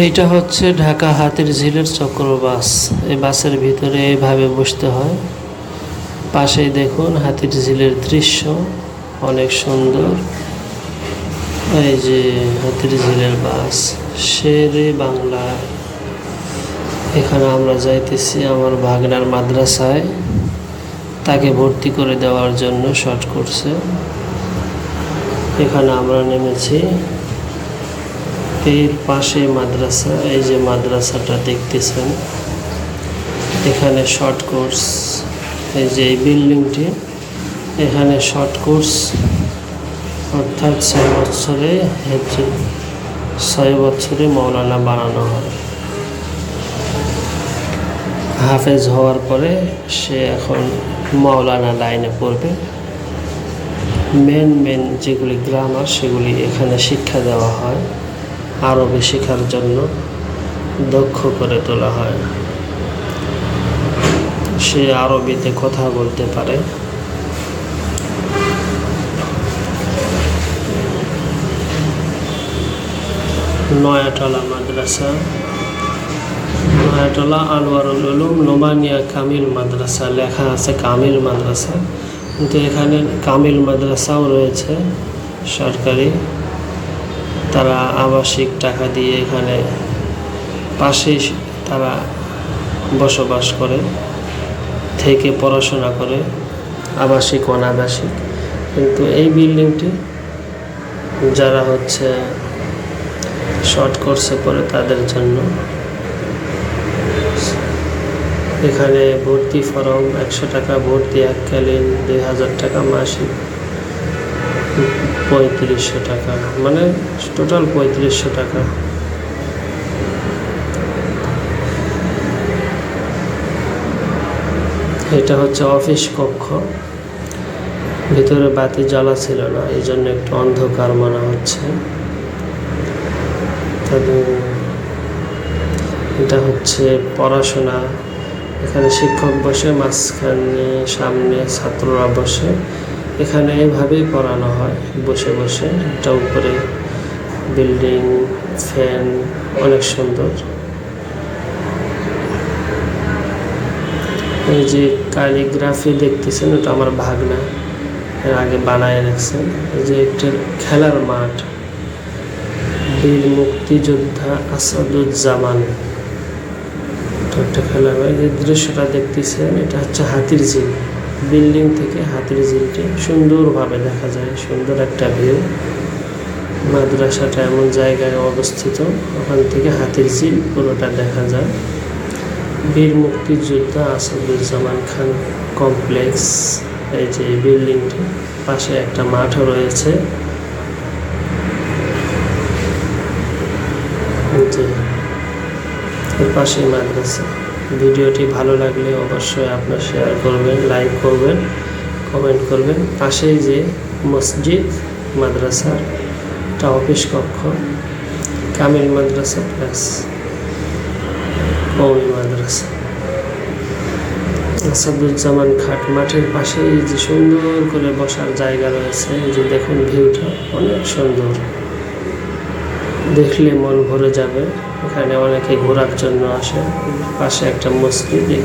এইটা হচ্ছে ঢাকা হাতির ঝিলের চক্র বাস এই বাসের ভিতরে এইভাবে বসতে হয়। পাশেই দেখুন হাতির ঝিলের দৃশ্য, অনেক সুন্দর। এই যে হাতির ঝিলের বাস, শেরে বাংলা। এখানে আমরা যাইতেছি আমার ভাগনার মাদ্রাসায়। তাকে ভর্তি করে দেওয়ার জন্য শর্ট করছে। এখানে আমরা নেমেছি। এর পাশে মাদ্রাসা, এই যে মাদ্রাসাটা দেখতেছেন, এখানে শর্ট কোর্স এই যে এই বিল্ডিংটি, এখানে শর্ট কোর্স অর্থাৎ ছয় বছরে হচ্ছে ছয় বছরে মৌলানা বানানো হয়। হাফেজ হওয়ার পরে সে এখন মৌলানা লাইনে পড়বে। মেন মেন যেগুলি গ্রামার সেগুলি এখানে শিক্ষা দেওয়া হয়। আরবি শেখার জন্য দক্ষ করে তোলা হয়। সে আরবিতে কথা বলতে পারে। নয়াটলা মাদ্রাসা। নয়াটলা আনোয়ারুল উলুম নোমানিয়া কামিল মাদ্রাসা লেখা আছে, কামিল মাদ্রাসা। কিন্তু এখানে কামিল মাদ্রাসাও রয়েছে সরকারি। তারা আবাসিক টাকা দিয়ে এখানে পাশেই তারা বসবাস করে, থেকে পড়াশোনা করে, আবাসিক, অনাবাসিক। কিন্তু এই বিল্ডিংটি যারা হচ্ছে শর্ট কোর্সে পড়ে তাদের জন্য এখানে ভর্তি ফরম একশো টাকা, ভর্তি এককালীন দুই হাজার টাকা মাসিক। পঁয়ত্রিশশো টাকা। মানে টোটাল পঁয়ত্রিশশো টাকা। এটা হচ্ছে অফিস কক্ষ। ভিতরে বাতি জ্বালা ছিল না, এই জন্য একটু অন্ধকার মনে হচ্ছে। এটা হচ্ছে পড়াশোনা। এখানে শিক্ষক বসে, মাঝখানে সামনে ছাত্ররা বসে। এখানে এইভাবেই পড়ানো হয়। বসে বসে এটা উপরে বিল্ডিং, ফ্যান, অনেক সুন্দর। এই যে ক্যালিগ্রাফি দেখতেছেন, ওটা আমার ভাগনা। এর আগে বানায় রাখছেন। এই যে একটা খেলার মাঠ। বীর মুক্তিযোদ্ধা আসাদুজ্জামান। একটা খেলার মাঠ। যে দৃশ্যটা দেখতেছেন, এটা হচ্ছে হাতির ঝিল। বিল্ডিং থেকে হাতির ঝিলটি সুন্দরভাবে দেখা যায়, সুন্দর একটা ভিউ। মাদ্রাসাটা এমন জায়গায় অবস্থিত, ওখান থেকে হাতির ঝিল পুরোটা দেখা যায়। বীর মুক্তিযোদ্ধা আসাদুজ্জামান খান কমপ্লেক্স, এই যে বিল্ডিংটি, পাশে একটা মাঠও রয়েছে। পাশেই মাদ্রাসা। ভিডিওটি ভালো লাগলে অবশ্যই আপনার শেয়ার করবেন লাইক করবেন কমেন্ট করবেন। পাশেই যে মসজিদ মাদ্রাসা এটা অফিস কক্ষ, কামিল মাদ্রাসা প্লাস কৌমি মাদ্রাসা। আসাদুজ্জামান খাট মাঠের পাশেই যে সুন্দর করে বসার জায়গা রয়েছে যে দেখুন ভিউটা, অনেক সুন্দর। দেখলে মন ভরে যাবে। এখানে অনেকে ঘোরার জন্য আসে। পাশে একটা মসজিদ এখানে